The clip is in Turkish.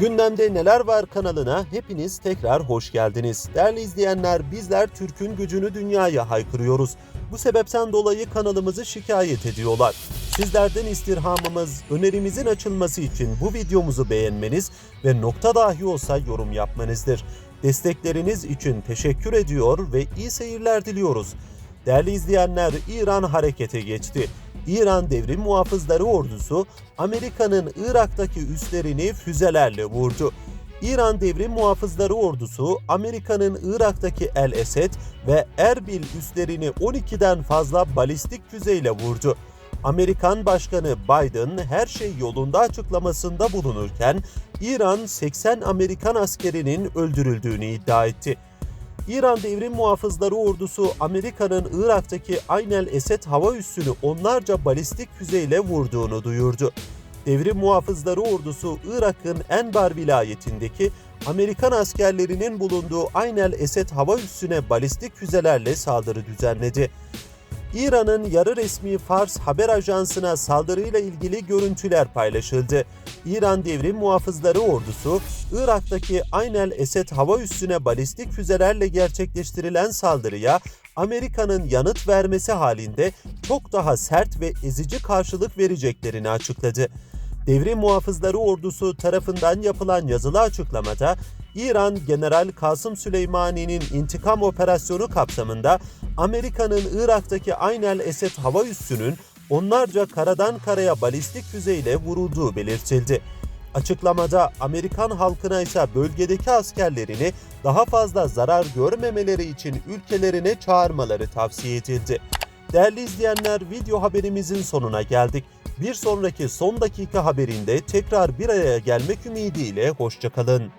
Gündemde Neler Var kanalına hepiniz tekrar hoş geldiniz. Değerli izleyenler bizler Türk'ün gücünü dünyaya haykırıyoruz. Bu sebepten dolayı kanalımızı şikayet ediyorlar. Sizlerden istirhamımız önerimizin açılması için bu videomuzu beğenmeniz ve nokta dahi olsa yorum yapmanızdır. Destekleriniz için teşekkür ediyor ve iyi seyirler diliyoruz. Değerli izleyenler İran harekete geçti. İran Devrim Muhafızları Ordusu Amerika'nın Irak'taki üslerini füzelerle vurdu. İran Devrim Muhafızları Ordusu Amerika'nın Irak'taki El Esed ve Erbil üslerini 12'den fazla balistik füzeyle vurdu. Amerikan Başkanı Biden her şey yolunda açıklamasında bulunurken İran 80 Amerikan askerinin öldürüldüğünü iddia etti. İran Devrim Muhafızları Ordusu Amerika'nın Irak'taki Aynel Esed hava üssünü onlarca balistik füzeyle vurduğunu duyurdu. Devrim Muhafızları Ordusu Irak'ın Enbar vilayetindeki Amerikan askerlerinin bulunduğu Aynel Esed hava üssüne balistik füzelerle saldırı düzenledi. İran'ın yarı resmi Fars haber ajansına saldırıyla ilgili görüntüler paylaşıldı. İran Devrim Muhafızları Ordusu, Irak'taki Aynel Esed hava üssüne balistik füzelerle gerçekleştirilen saldırıya Amerika'nın yanıt vermesi halinde çok daha sert ve ezici karşılık vereceklerini açıkladı. Devrim Muhafızları Ordusu tarafından yapılan yazılı açıklamada İran General Kasım Süleymani'nin intikam operasyonu kapsamında Amerika'nın Irak'taki Aynel Esed hava üssünün onlarca karadan karaya balistik füzeyle vurulduğu belirtildi. Açıklamada Amerikan halkına ise bölgedeki askerlerini daha fazla zarar görmemeleri için ülkelerine çağırmaları tavsiye edildi. Değerli izleyenler video haberimizin sonuna geldik. Bir sonraki son dakika haberinde tekrar bir araya gelmek ümidiyle hoşçakalın.